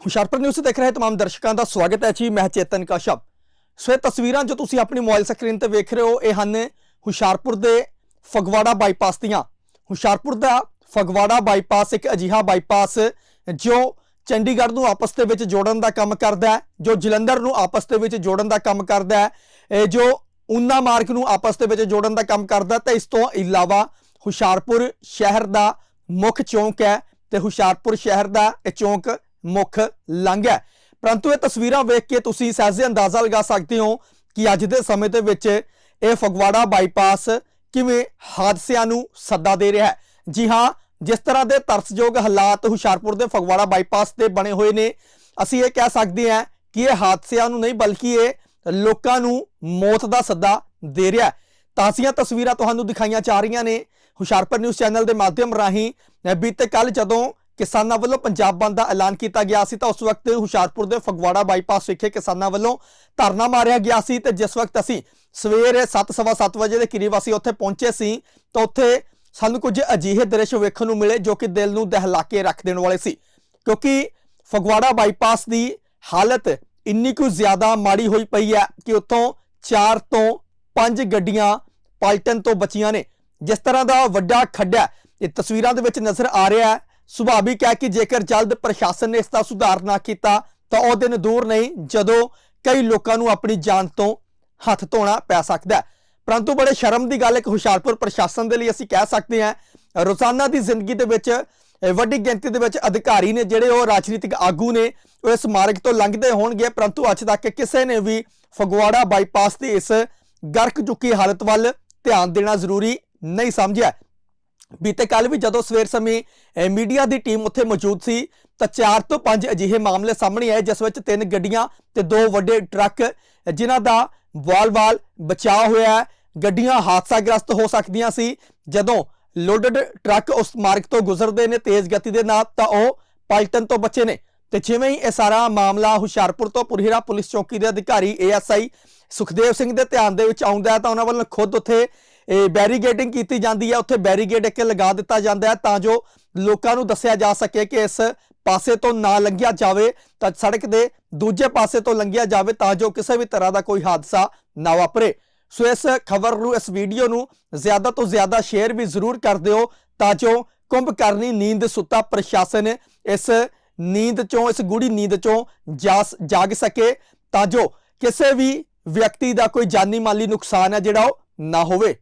Hoshiarpur news ਦੇਖ ਰਹੇ तमाम ਦਰਸ਼ਕਾਂ ਦਾ ਸਵਾਗਤ ਹੈ ਜੀ ਮੈਂ ਚੇਤਨ ਕਸ਼ਪ ਸੋ ਇਹ ਤਸਵੀਰਾਂ ਜੋ ਤੁਸੀਂ ਆਪਣੀ ਮੋਬਾਈਲ ਸਕਰੀਨ ਤੇ ਵੇਖ ਰਹੇ ਹੋ ਇਹ ਹਨ ਹੁਸ਼ਿਆਰਪੁਰ ਦੇ ਫਗਵਾੜਾ ਬਾਈਪਾਸ ਦੀਆਂ ਹੁਸ਼ਿਆਰਪੁਰ ਦਾ ਫਗਵਾੜਾ ਬਾਈਪਾਸ ਇੱਕ ਅਜਿਹਾ ਬਾਈਪਾਸ ਜੋ ਚੰਡੀਗੜ੍ਹ ਨੂੰ ਆਪਸ ਦੇ ਵਿੱਚ ਜੋੜਨ ਦਾ ਕੰਮ ਕਰਦਾ ਹੈ ਜੋ ਜਲੰਧਰ ਨੂੰ ਆਪਸ ਦੇ ਵਿੱਚ ਜੋੜਨ ਦਾ ਕੰਮ ਕਰਦਾ ਹੈ ਇਹ ਜੋ ਉਨਾ ਮਾਰਗ ਨੂੰ ਆਪਸ ਦੇ ਵਿੱਚ ਜੋੜਨ ਦਾ ਕੰਮ ਕਰਦਾ ਤੇ ਇਸ ਤੋਂ ਇਲਾਵਾ ਹੁਸ਼ਿਆਰਪੁਰ ਸ਼ਹਿਰ ਦਾ ਮੁੱਖ ਚੌਂਕ ਹੈ ਤੇ ਹੁਸ਼ਿਆਰਪੁਰ ਸ਼ਹਿਰ ਦਾ ਇਹ ਚੌਂਕ ਮੁੱਖ ਲੰਘ ਹੈ ਪਰੰਤੂ ਇਹ ਤਸਵੀਰਾਂ ਵੇਖ ਕੇ ਤੁਸੀਂ ਸਹਿਜੇ ਅੰਦਾਜ਼ਾ ਲਗਾ ਸਕਦੇ ਹੋ ਕਿ ਅੱਜ ਦੇ ਸਮੇਂ ਦੇ ਵਿੱਚ ਇਹ ਫਗਵਾੜਾ ਬਾਈਪਾਸ ਕਿਵੇਂ ਹਾਦਸਿਆਂ ਨੂੰ ਸੱਦਾ ਦੇ ਰਿਹਾ ਹੈ। ਜੀ ਹਾਂ, ਜਿਸ ਤਰ੍ਹਾਂ ਦੇ ਤਰਸਯੋਗ ਹਾਲਾਤ ਹੁਸ਼ਿਆਰਪੁਰ ਦੇ ਫਗਵਾੜਾ ਬਾਈਪਾਸ ਤੇ ਬਣੇ ਹੋਏ ਨੇ, ਅਸੀਂ ਇਹ ਕਹਿ ਸਕਦੇ ਹਾਂ ਕਿ ਇਹ ਹਾਦਸਿਆਂ ਨੂੰ ਨਹੀਂ ਬਲਕਿ ਇਹ ਲੋਕਾਂ ਨੂੰ ਮੌਤ ਦਾ ਸੱਦਾ ਦੇ ਰਿਹਾ ਹੈ। ਤਾਜ਼ੀਆਂ ਤਸਵੀਰਾਂ ਤੁਹਾਨੂੰ ਦਿਖਾਈਆਂ ਜਾ ਰਹੀਆਂ ਨੇ। ਹੁਸ਼ਿਆਰਪੁਰ ਨਿਊਜ਼ ਚੈਨਲ ਦੇ ਮਾਧਿਅਮ ਰਾਹੀਂ ਬੀਤੇ ਕੱਲ ਜਦੋਂ ਕਿਸਾਨਾਂ ਵੱਲੋਂ ਪੰਜਾਬ ਬੰਦ ਦਾ ਐਲਾਨ ਕੀਤਾ ਗਿਆ ਸੀ ਤਾਂ ਉਸ ਵਕਤ ਹੁਸ਼ਿਆਰਪੁਰ ਦੇ ਫਗਵਾੜਾ ਬਾਈਪਾਸ ਵਿਖੇ ਕਿਸਾਨਾਂ ਵੱਲੋਂ ਧਰਨਾ ਮਾਰਿਆ ਗਿਆ ਸੀ ਤੇ ਜਿਸ ਵਕਤ ਅਸੀਂ ਸਵੇਰੇ 7:30 ਵਜੇ ਦੇ ਕਰੀਬ ਅਸੀਂ ਉੱਥੇ ਪਹੁੰਚੇ ਸੀ ਤਾਂ ਉੱਥੇ ਸਾਨੂੰ ਕੁਝ ਅਜਿਹੇ ਦ੍ਰਿਸ਼ ਵੇਖਣ ਨੂੰ ਮਿਲੇ ਜੋ ਕਿ ਦਿਲ ਨੂੰ ਦਹਿਲਾ ਕੇ ਰੱਖ ਦੇਣ ਵਾਲੇ ਸੀ। ਕਿਉਂਕਿ ਫਗਵਾੜਾ ਬਾਈਪਾਸ ਦੀ ਹਾਲਤ ਇੰਨੀ ਕੁ ਜ਼ਿਆਦਾ ਮਾੜੀ ਹੋਈ ਪਈ ਹੈ ਕਿ ਉੱਥੋਂ 4 ਤੋਂ 5 ਗੱਡੀਆਂ ਪਲਟਣ ਤੋਂ ਬਚੀਆਂ ਨੇ। ਜਿਸ ਤਰ੍ਹਾਂ ਦਾ ਵੱਡਾ ਖੱਡਾ ਇਹ ਤਸਵੀਰਾਂ ਦੇ ਵਿੱਚ ਨਜ਼ਰ ਆ ਰਿਹਾ ਹੈ ਸੁਭਾਵਿਕ ਹੈ ਕਿ ਜੇਕਰ ਜਲਦ ਪ੍ਰਸ਼ਾਸਨ ਨੇ ਇਸ ਦਾ ਸੁਧਾਰ ਨਾ ਕੀਤਾ, ਤਾਂ ਉਹ ਦਿਨ ਦੂਰ ਨਹੀਂ, ਜਦੋਂ ਕਈ ਲੋਕਾਂ ਨੂੰ ਆਪਣੀ ਜਾਨ ਤੋਂ ਹੱਥ ਧੋਣਾ ਪੈ ਸਕਦਾ ਹੈ। ਪਰੰਤੂ ਬੜੇ ਸ਼ਰਮ ਦੀ ਗੱਲ ਇੱਕ ਹੁਸ਼ਿਆਰਪੁਰ ਪ੍ਰਸ਼ਾਸਨ ਦੇ ਲਈ ਅਸੀਂ ਕਹਿ ਸਕਦੇ ਹਾਂ, ਰੋਜ਼ਾਨਾ ਦੀ ਜ਼ਿੰਦਗੀ ਦੇ ਵਿੱਚ ਵੱਡੀ ਗਿਣਤੀ ਦੇ ਵਿੱਚ ਅਧਿਕਾਰੀ ਨੇ ਜਿਹੜੇ ਉਹ ਰਾਜਨੀਤਿਕ ਆਗੂ ਨੇ, ਉਹ ਇਸ ਮਾਰਗ ਤੋਂ ਲੰਘਦੇ ਹੋਣਗੇ। ਪਰੰਤੂ ਅੱਜ ਤੱਕ ਕਿਸੇ ਨੇ ਵੀ ਫਗਵਾੜਾ ਬਾਈਪਾਸ ਦੀ ਇਸ ਗਰਕ ਚੁੱਕੀ ਹਾਲਤ ਵੱਲ ਧਿਆਨ ਦੇਣਾ ਜ਼ਰੂਰੀ ਨਹੀਂ ਸਮਝਿਆ। ਬੀਤੇ ਕੱਲ ਵੀ ਜਦੋਂ ਸਵੇਰ ਸਮੇਂ ਮੀਡੀਆ ਦੀ ਟੀਮ ਉੱਥੇ ਮੌਜੂਦ ਸੀ ਤਾਂ ਚਾਰ ਤੋਂ ਪੰਜ ਅਜਿਹੇ ਮਾਮਲੇ ਸਾਹਮਣੇ ਆਏ ਜਿਸ ਵਿੱਚ ਤਿੰਨ ਗੱਡੀਆਂ ਤੇ ਦੋ ਵੱਡੇ ਟਰੱਕ ਅਹ, ਜਿਨ੍ਹਾਂ ਦਾ ਵਾਲ-ਵਾਲ ਬਚਾਅ ਹੋਇਆ ਹੈ। ਗੱਡੀਆਂ ਹਾਦਸਾਗ੍ਰਸਤ ਹੋ ਸਕਦੀਆਂ ਸੀ। ਜਦੋਂ ਲੋਡਡ ਟਰੱਕ ਉਸ ਮਾਰਗ ਤੋਂ ਗੁਜ਼ਰਦੇ ਨੇ ਤੇਜ਼ ਗਤੀ ਦੇ ਨਾਲ ਤਾਂ ਉਹ ਪਲਟਣ ਤੋਂ ਬਚੇ ਨੇ। ਤੇ ਜਿਵੇਂ ਹੀ ਇਹ ਸਾਰਾ ਮਾਮਲਾ ਹੁਸ਼ਿਆਰਪੁਰ ਤੋਂ ਪੁਰਹੀਰਾ ਪੁਲਿਸ ਚੌਕੀ ਦੇ ਅਧਿਕਾਰੀ ਏਐਸਆਈ ਸੁਖਦੇਵ ਸਿੰਘ ਦੇ ਧਿਆਨ ਦੇ ਵਿੱਚ ਆਉਂਦਾ ਹੈ ਤਾਂ ਉਹਨਾਂ ਵੱਲੋਂ ਖੁਦ ਉੱਥੇ ਬੈਰੀਗੇਡਿੰਗ ਕੀਤੀ ਜਾਂਦੀ ਹੈ, ਉੱਥੇ ਬੈਰੀਗੇਡ ਇੱਕ ਲਗਾ ਦਿੱਤਾ ਜਾਂਦਾ ਹੈ ਤਾਂ ਜੋ ਲੋਕਾਂ ਨੂੰ ਦੱਸਿਆ ਜਾ ਸਕੇ ਕਿ ਇਸ ਪਾਸੇ ਤੋਂ ਨਾ ਲੰਘਿਆ ਜਾਵੇ, ਤਾਂ ਸੜਕ ਦੇ ਦੂਜੇ ਪਾਸੇ ਤੋਂ ਲੰਘਿਆ ਜਾਵੇ ਤਾਂ ਜੋ ਕਿਸੇ ਵੀ ਤਰ੍ਹਾਂ ਦਾ ਕੋਈ ਹਾਦਸਾ ਨਾ ਵਾਪਰੇ। ਸੋ ਇਸ ਖਬਰ ਨੂੰ, ਇਸ ਵੀਡੀਓ ਨੂੰ ਜ਼ਿਆਦਾ ਤੋਂ ਜ਼ਿਆਦਾ ਸ਼ੇਅਰ ਵੀ ਜ਼ਰੂਰ ਕਰ ਦਿਓ ਤਾਂ ਜੋ ਕੁੰਭ ਕਰਨੀ ਨੀਂਦ ਸੁੱਤਾ ਪ੍ਰਸ਼ਾਸਨ ਇਸ ਨੀਂਦ ਚੋਂ, ਇਸ ਗੂੜੀ ਨੀਂਦ ਚੋਂ ਜਾਗ ਸਕੇ ਤਾਂ ਜੋ ਕਿਸੇ ਵੀ ਵਿਅਕਤੀ ਦਾ ਕੋਈ ਜਾਨੀ ਮਾਲੀ ਨੁਕਸਾਨ ਹੈ ਜਿਹੜਾ ਉਹ ਨਾ ਹੋਵੇ।